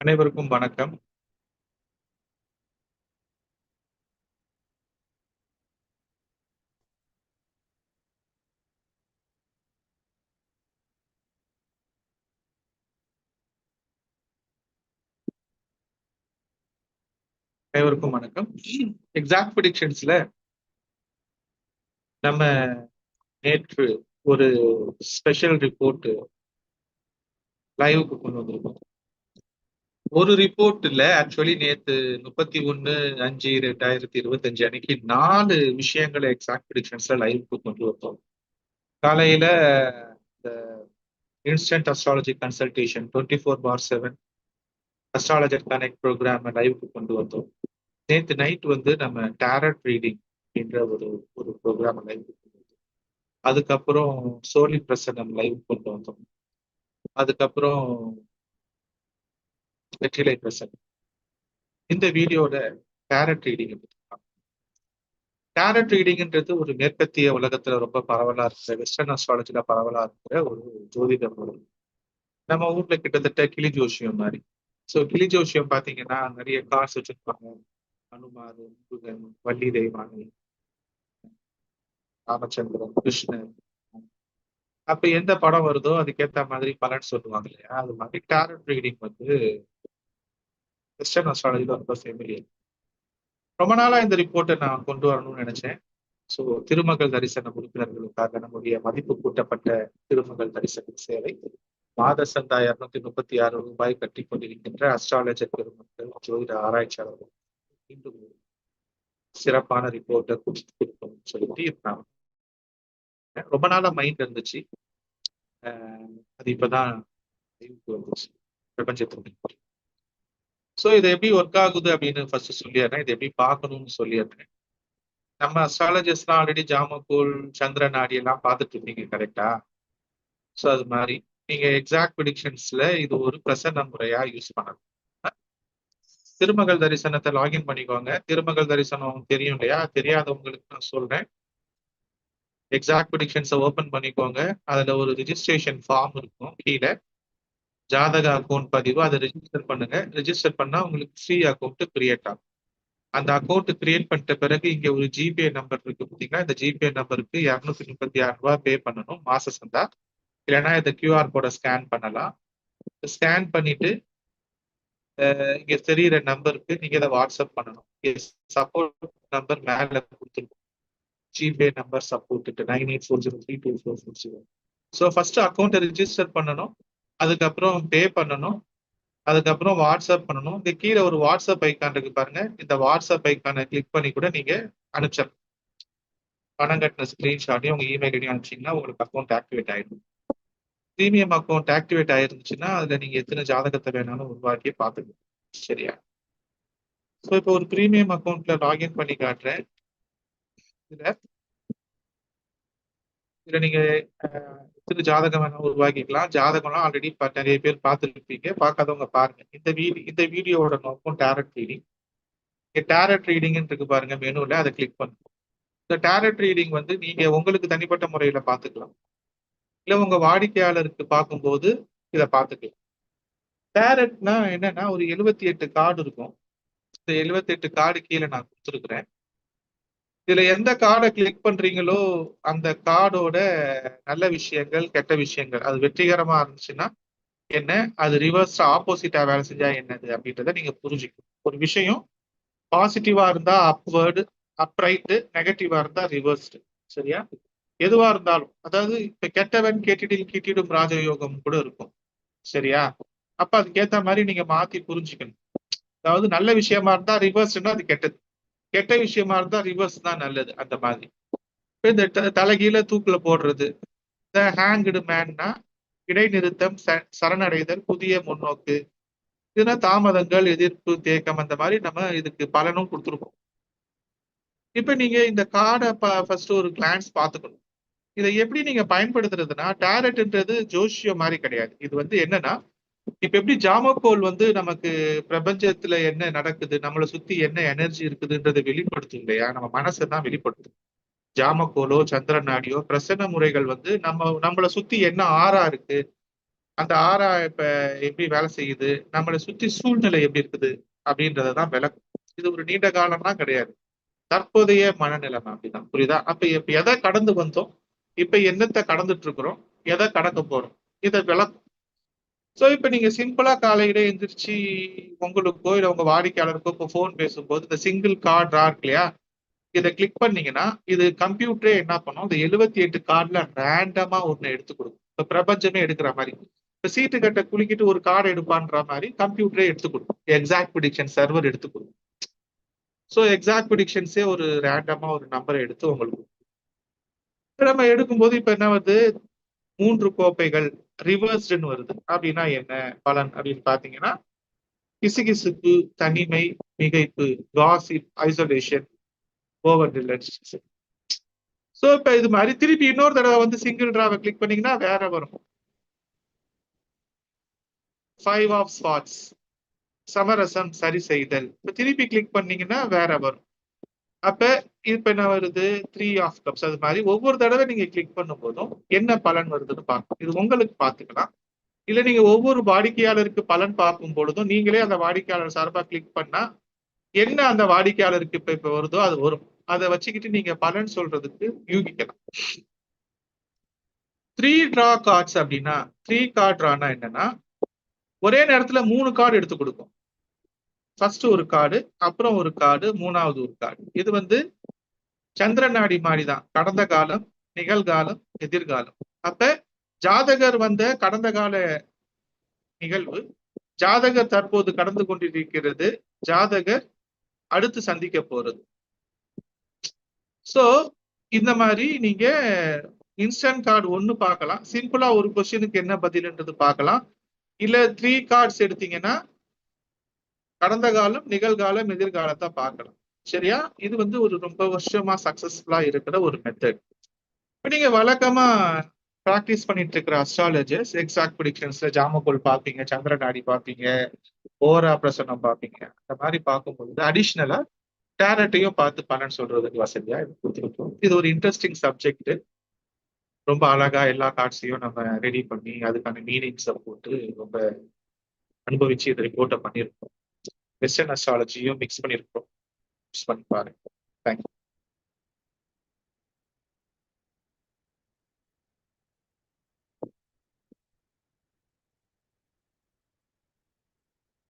அனைவருக்கும் வணக்கம். அனைவருக்கும் வணக்கம். எக்ஸாக்ட் ப்ரிடிக்ஷன்ஸ்ல நம்ம நேற்று ஒரு ஸ்பெஷல் ரிப்போர்ட் லைவுக்கு கொண்டு வந்திருக்கோம். ஒரு ரிப்போர்ட் இல்ல ஆக்சுவலி நேத்து 31/5/2025 அன்னைக்கு நாலு விஷயங்களை எக்ஸாக்ட் ப்ரிடிக்ஷன்ஸ்ல லைவ்க்கு கொண்டு வந்தோம். காலையில இந்த instant astrology consultation 24/7 astrologer connect programme லைவ்க்கு கொண்டு வந்தோம். நேத்து நைட் வந்து நம்ம டேரட் ரீடிங் அப்படின்ற ஒரு ஒரு ப்ரோக்ராம் லைவ்க்கு கொண்டு வந்தோம். அதுக்கப்புறம் சோழி பிரசனம் லைவ் கொண்டு வந்தோம். அதுக்கப்புறம் வெற்றிலை பிரசன்னம். இந்த வீடியோல டேரட் ரீடிங் டேரட் ரீடிங்ன்றது ஒரு மேற்கத்திய உலகத்துல ரொம்ப பரவலா இருக்கிற வெஸ்டர்ன் அஸ்ட்ராலஜில பரவலா இருக்கிற ஒரு ஜோதிட பொருள் நம்ம ஊர்ல கிட்டத்தட்ட கிளி ஜோசியம் மாதிரி ஸோ கிளி ஜோசியம் பார்த்தீங்கன்னா, நிறைய கார்ஸ் வச்சிருப்பாங்க. அனுமாரு, முருகன், வள்ளி தெய்வானி ராமச்சந்திரன், கிருஷ்ணன் அப்ப எந்த படம் வருதோ அதுக்கேத்த மாதிரி பலன் சொல்லுவாங்க இல்லையா? அது மாதிரி டேரட் ரீடிங் வந்து வெஸ்டர்ன் அஸ்ட்ராலஜியில் ரொம்ப ஃபெமிலியர். ரொம்ப நாளா இந்த ரிப்போர்ட்டை நான் கொண்டு வரணும்னு நினைச்சேன் ஸோ திருமகள் தரிசன உறுப்பினர்களுக்காக நம்முடைய மதிப்பு கூட்டப்பட்ட திருமகள் தரிசன சேவை மாத சந்தா இரநூத்தி முப்பத்தி ஆறு ரூபாய் கட்டிக் கொண்டிருக்கின்ற அஸ்ட்ராலஜர் பெருமக்கள், ஜோதிட ஆராய்ச்சியாளர்கள் மீண்டும் சிறப்பான ரிப்போர்ட்ட குடுக்கணும்னு சொல்லிட்டு இருந்தாங்க. ரொம்ப நாளா மைண்ட் இருந்துச்சு. அது இப்பதான் வந்துச்சு. பிரபஞ்சத்துக்கு. ஸோ இது எப்படி ஒர்க் ஆகுது அப்படின்னு ஃபர்ஸ்ட் சொல்லிடுறேன் இது எப்படி பார்க்கணும்னு சொல்லிடுறேன் நம்ம அஸ்ட்ராலஜர்ஸ்லாம் ஆல்ரெடி ஜாமக்கூல் சந்திர நாடி எல்லாம் பார்த்துட்டு இருப்பீங்க கரெக்டா ஸோ அது மாதிரி நீங்க எக்ஸாக்ட் ப்ரிடிக்ஷன்ஸ்ல இது ஒரு பிரசன்ன முறையா யூஸ் பண்ணணும் திருமகள் தரிசனத்தை லாகின் பண்ணிக்கோங்க. திருமகள் தரிசனம் தெரியும் இல்லையா? தெரியாதவங்களுக்கு நான் சொல்றேன். எக்ஸாக்ட் ப்ரிடிக்ஷன்ஸை ஓப்பன் பண்ணிக்கோங்க. அதுல ஒரு ரிஜிஸ்ட்ரேஷன் ஃபார்ம் இருக்கும் கீழே ஜாதக அக்கௌண்ட் பதிவு அதை ரிஜிஸ்டர் பண்ணுங்க. ரிஜிஸ்டர் பண்ணா உங்களுக்கு ஃப்ரீ அக்கௌண்ட் கிரியேட் ஆகும். அந்த அக்கௌண்ட் கிரியேட் பண்ணிட்ட பிறகு இங்க ஒரு ஜிபே நம்பர் இருக்கு பார்த்தீங்கன்னா இந்த ஜிபே நம்பருக்கு இரநூத்தி முப்பத்தி 236 பே பண்ணணும் மாச சந்தா. இல்லைன்னா இந்த கியூஆர் கோட ஸ்கேன் பண்ணலாம். ஸ்கேன் பண்ணிட்டு இங்க தெரியிற நம்பருக்கு நீங்க இதை வாட்ஸ்அப் பண்ணணும். எஸ் சப்போர்ட் நம்பர் மேல கொடுத்துருக்கோம் ஜிபே நம்பர் சப்போர்ட்க்கு 9840324440. சோ ஃபர்ஸ்ட் அக்கௌண்ட்டை ரிஜிஸ்டர் பண்ணணும். அதுக்கப்புறம் பே பண்ணணும். அதுக்கப்புறம் வாட்ஸ்அப் பண்ணணும். இந்த கீழே ஒரு வாட்ஸ்அப் ஐக்கான் இருக்கு பாருங்க. இந்த வாட்ஸ்அப் ஐக்கானை கிளிக் பண்ணி கூட நீங்க அனுப்பிச்சிடலாம். பணம் கட்டின ஸ்கிரீன்ஷாட்டையும் உங்க இமெயில் ஐடியும் அனுப்பிச்சிங்கன்னா உங்களுக்கு அக்கௌண்ட் ஆக்டிவேட் ஆயிடும். ப்ரீமியம் அக்கௌண்ட் ஆக்டிவேட் ஆயிருந்துச்சுன்னா, அதுல நீங்க எத்தனை ஜாதகத்தை வேணாலும் உருவாக்கி பார்த்துக்கலாம். சரியா? ஸோ இப்போ ஒரு ப்ரீமியம் அக்கௌண்ட்டில் லாகின் பண்ணி காட்டுறேன். இதுல இதுல நீங்க அ ஜாதகம் வேணா உருவாக்கிக்கலாம். ஜாதகம்லாம் ஆல்ரெடி ப பேர் பார்த்துருப்பீங்க. பார்க்காதவங்க பாருங்க. இந்த வீடி இந்த வீடியோவோட நோக்கம் டேரட் ரீடிங். இங்க டாரட் ரீடிங்னு இருக்கு பாருங்க மெனுவில் அதை கிளிக் பண்ணுவோம் இந்த டேரட் ரீடிங் வந்து நீங்க உங்களுக்கு தனிப்பட்ட முறையில பார்த்துக்கலாம். இல்லை உங்க வாடிக்கையாளருக்கு பார்க்கும்போது இதை பார்த்துக்கலாம். டாரட்னா என்னன்னா ஒரு 78 கார்டு இருக்கும். இந்த 78 கார்டு கீழே நான் கொடுத்துருக்குறேன் இதுல எந்த கார்டை கிளிக் பண்றீங்களோ, அந்த கார்டோட நல்ல விஷயங்கள், கெட்ட விஷயங்கள். அது வெற்றிகரமா இருந்துச்சுன்னா என்ன? அது ரிவர்ஸ் ஆப்போசிட்டா வேலை செஞ்சா என்னது? அப்படின்றத நீங்க புரிஞ்சுக்கணும். ஒரு விஷயம் பாசிட்டிவா இருந்தா அப்வேர்டு அப்ரைட்டு நெகட்டிவா இருந்தா ரிவர்ஸ்டு சரியா? எதுவா இருந்தாலும். அதாவது இப்ப கெட்டவன் கேட்டிடில் கிட்டிடும் ராஜயோகம் கூட இருக்கும். சரியா? அப்ப அதுக்கேத்த மாதிரி நீங்க மாத்தி புரிஞ்சுக்கணும். அதாவது நல்ல விஷயமா இருந்தா ரிவர்ஸ்ன்னா அது கெட்டது. கெட்ட விஷயமா இருந்தா ரிவர்ஸ் தான் நல்லது. அந்த மாதிரி. இப்போ இந்த த தலைகீழ தூக்குல போடுறது. இந்த ஹேங்குடு மேன்னா இடைநிறுத்தம், ச சரணடைதல், புதிய முன்னோக்கு. இதுனா தாமதங்கள், எதிர்ப்பு, தேக்கம் அந்த மாதிரி நம்ம இதுக்கு பலனும் கொடுத்துருக்கோம் இப்ப நீங்க இந்த கார்டை ஃபர்ஸ்ட் ஒரு கிளான்ஸ் பார்த்துக்கணும். இத எப்படி நீங்க பயன்படுத்துறதுன்னா, டேரட்ன்றது ஜோசியம் மாதிரி கிடையாது. இது வந்து என்னன்னா, இப்ப எப்படி ஜாமக்கோல் வந்து நமக்கு பிரபஞ்சத்துல என்ன நடக்குது? நம்மள சுத்தி என்ன எனர்ஜி இருக்குதுன்றதை வெளிப்படுத்தும் இல்லையா? நம்ம மனசை தான் வெளிப்படுத்தும். ஜாமக்கோலோ சந்திர நாடியோ பிரசன்ன முறைகள் வந்து நம்ம நம்மளை சுத்தி என்ன ஆறா இருக்கு? அந்த ஆறா இப்ப எப்படி வேலை செய்யுது? நம்மளை சுத்தி சூழ்நிலை எப்படி இருக்குது? அப்படின்றதான் விளக்கும். இது ஒரு நீண்ட காலம்னா கிடையாது. தற்போதைய மனநிலைமை அப்படிதான். புரியுதா? அப்ப இப்ப எதை கடந்து வந்தோம்? இப்ப என்னத்தை கடந்துட்டு இருக்கிறோம்? எதை கடக்க போறோம்? இதை விளக்கும். சோ இப்ப நீங்க சிம்பிளா காலையில எந்திரிச்சு உங்களுக்கோ இல்ல உங்க வாடிக்கையாளருக்கோ இப்போ ஃபோன் பேசும்போது இந்த சிங்கிள் கார்டு இருக்கு இல்லையா? இதை கிளிக் பண்ணீங்கன்னா இது கம்ப்யூட்டரே என்ன பண்ணும்? இந்த எழுபத்தி எட்டு கார்டுல ரேண்டமா ஒன்று எடுத்து கொடுக்கும். இப்போ பிரபஞ்சமே எடுக்கிற மாதிரி. இப்போ சீட்டு கட்ட குலுக்கிட்டு ஒரு கார்டு எடுப்பான்ற மாதிரி கம்ப்யூட்டரே எடுத்து கொடுக்கும். எக்ஸாக்ட் ப்ரிடிக்ஷன் சர்வர் எடுத்து கொடுக்கும். ஸோ எக்ஸாக்ட் ப்ரிடிக்ஷன்ஸே ஒரு ரேண்டமா ஒரு நம்பரை எடுத்து உங்களுக்கு நம்ம எடுக்கும்போது இப்ப என்ன வருது? மூன்று கோப்பைகள் ரிவர்ஸ்டுன்னு வருது. அப்படின்னா என்ன? பலன் அப்படின்னு பாத்தீங்கன்னா கிசுகிசுப்பு தனிமை மிகைப்பு gossip isolation over relationship so இப்ப இது மாதிரி திருப்பி இன்னொரு தடவை வந்து சிங்கிள் டிராவை கிளிக் பண்ணீங்கன்னா வேற வரும். ஃபைவ் ஆஃப் ஸ்பாட்ஸ் சமரசம் சரி செய்தல். இப்ப திருப்பி கிளிக் பண்ணீங்கன்னா வேற வரும். அப்ப இப்ப என்ன வருது? த்ரீ ஆஃப் கப்ஸ் அது மாதிரி ஒவ்வொரு தடவை நீங்க கிளிக் பண்ணும் போதும் என்ன பலன் வருதுன்னு பார்க்கணும் இது உங்களுக்கு பார்த்துக்கலாம். இல்ல நீங்க ஒவ்வொரு வாடிக்கையாளருக்கு பலன் பார்க்கும் பொழுதும் நீங்களே அந்த வாடிக்கையாளர் சார்பா கிளிக் பண்ணா என்ன அந்த வாடிக்கையாளருக்கு இப்ப இப்ப வருதோ அது வரும். அதை வச்சுக்கிட்டு நீங்க பலன் சொல்றதுக்கு யூகிக்கலாம். த்ரீ டிரா கார்ட்ஸ் அப்படின்னா த்ரீ கார்ட் ட்ரானா என்னன்னா ஒரே நேரத்துல மூணு கார்டு எடுத்து கொடுக்கும். ஃபர்ஸ்ட் ஒரு கார்டு அப்புறம் ஒரு கார்டு மூணாவது ஒரு கார்டு இது வந்து சந்திர நாடி மாதிரி தான் கடந்த காலம் நிகழ்காலம் எதிர்காலம். அப்ப ஜாதகர் வந்த கடந்த கால நிகழ்வு ஜாதகர் தற்போது கடந்து கொண்டிருக்கிறது ஜாதகர் அடுத்து சந்திக்க போறது. சோ இந்த மாதிரி நீங்க இன்ஸ்டன்ட் கார்டு ஒண்ணு பார்க்கலாம். சிம்பிளா ஒரு கொஸ்டினுக்கு என்ன பதில்ன்றது பார்க்கலாம். இல்ல த்ரீ கார்ட்ஸ் எடுத்தீங்கன்னா கடந்த காலம் நிகழ்காலம் எதிர்காலத்தை பார்க்கலாம். சரியா? இது வந்து ஒரு ரொம்ப வருஷமா சக்சஸ்ஃபுல்லா இருக்கிற ஒரு மெத்தட் இப்போ நீங்க வழக்கமா ப்ராக்டிஸ் பண்ணிட்டு இருக்கிற அஸ்ட்ராலஜர்ஸ் எக்ஸாக்ட் ப்ரிடிக்ஷன்ஸ்ல ஜாமகோல் பார்ப்பீங்க சந்திர நாடி பார்ப்பீங்க ஓரா பிரசனம் பார்ப்பீங்க. அந்த மாதிரி பார்க்கும்பொழுது அடிஷ்னலா டேரட்டையும் பார்த்து பலன் சொல்றதுக்கு வசதியா இது கொடுத்துருக்கோம். இது ஒரு இன்ட்ரெஸ்டிங் சப்ஜெக்ட் ரொம்ப அழகா எல்லா கார்ட்ஸையும் நம்ம ரெடி பண்ணி அதுக்கான மீனிங்ஸை போட்டு ரொம்ப அனுபவிச்சு இந்த ரிப்போர்ட்டை பண்ணியிருக்கோம். வெஸ்டர்ன் அஸ்ட்ராலஜியும் மிக்ஸ் பண்ணியிருக்கோம் மிக்ஸ் பண்ணி பாருங்க தேங்க்யூ